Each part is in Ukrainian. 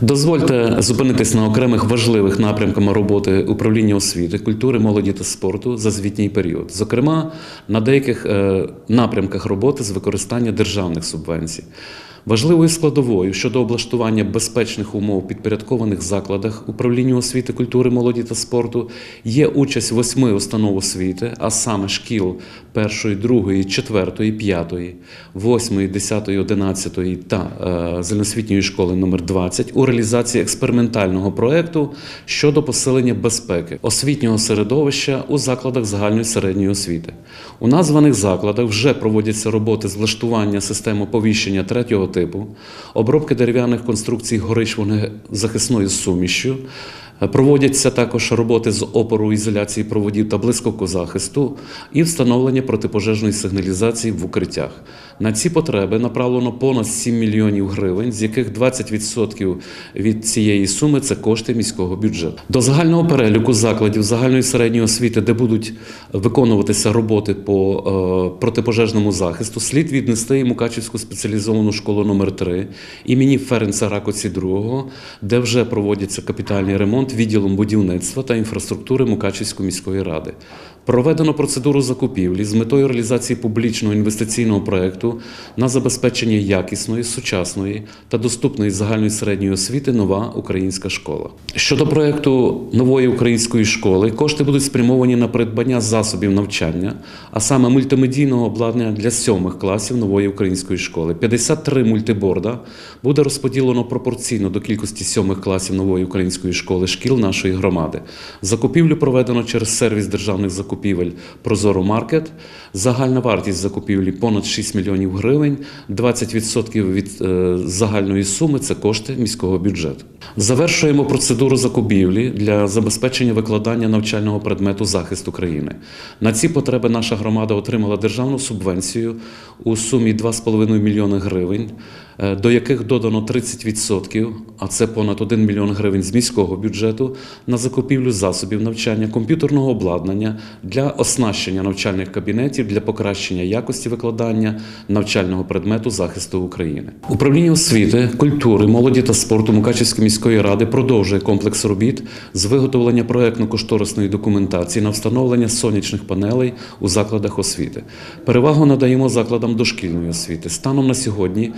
Дозвольте зупинитись на окремих важливих напрямках роботи управління освіти, культури, молоді та спорту за звітній період, зокрема на деяких е, напрямках роботи з використання державних субвенцій. Важливою складовою щодо облаштування безпечних умов підпорядкованих закладах управління освіти, культури, молоді та спорту є участь восьми установ освіти, а саме шкіл першої, другої, четвертої, п'ятої, восьмої, десятої, одинадцятої та е, загальноосвітньої школи номер 20 у реалізації експериментального проекту щодо посилення безпеки освітнього середовища у закладах загальної середньої освіти. У названих закладах вже проводяться роботи з влаштування системи оповіщення третього типу, обробки дерев'яних конструкцій горищ вогнезахисною сумішю. Проводяться також роботи з опору ізоляції проводів та блискавкозахисту і встановлення протипожежної сигналізації в укриттях. На ці потреби направлено понад 7 мільйонів гривень, з яких 20% від цієї суми це кошти міського бюджету. До загального переліку закладів загальної середньої освіти, де будуть виконуватися роботи по е, протипожежному захисту, слід віднести і Мукачівську спеціалізовану школу номер 3 імені Ференца Ракоці II, де вже проводиться капітальний ремонт відділом будівництва та інфраструктури Мукачівської міської ради. Проведено процедуру закупівлі з метою реалізації публічного інвестиційного проекту на забезпечення якісної, сучасної та доступної загальної середньої освіти нова українська школа. Щодо проекту нової української школи, кошти будуть спрямовані на придбання засобів навчання, а саме мультимедійного обладнання для сьомих класів нової української школи. 53 мультиборда буде розподілено пропорційно до кількості сьомих класів нової української школи шкіл нашої громади. Закупівлю проведено через сервіс державних закупівель Прозоро Маркет. Загальна вартість закупівлі понад 6 мільйонів гривень. 20% від е, загальної суми це кошти міського бюджету. Завершуємо процедуру закупівлі для забезпечення викладання навчального предмету захист України. На ці потреби наша громада отримала державну субвенцію у сумі 2,5 мільйони гривень, до яких додано 30%, а це понад 1 мільйон гривень з міського бюджету на закупівлю засобів навчання, комп'ютерного обладнання для оснащення навчальних кабінетів для покращення якості викладання навчального предмету захисту України. Управління освіти, культури, молоді та спорту Мукачівської міської ради продовжує комплекс робіт з виготовлення проектно-кошторисної документації на встановлення сонячних панелей у закладах освіти. Перевагу надаємо закладам дошкільної освіти. Станом на сьогодні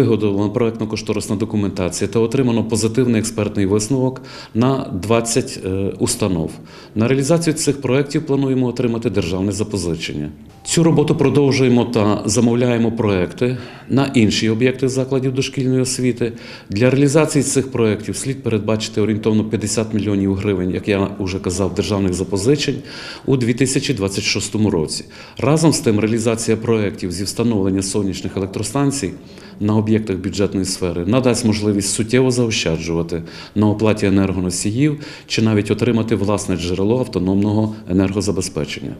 виготовлена проектно-кошторисна документація та отримано позитивний експертний висновок на 20 е, установ. На реалізацію цих проєктів плануємо отримати державне запозичення. Цю роботу продовжуємо та замовляємо проекти на інші об'єкти закладів дошкільної освіти. Для реалізації цих проєктів слід передбачити орієнтовно 50 мільйонів гривень, як я вже казав, державних запозичень у 2026 році. Разом з тим, реалізація проєктів зі встановлення сонячних електростанцій на об'єктах бюджетної сфери надасть можливість суттєво заощаджувати на оплаті енергоносіїв чи навіть отримати власне джерело автономного енергозабезпечення.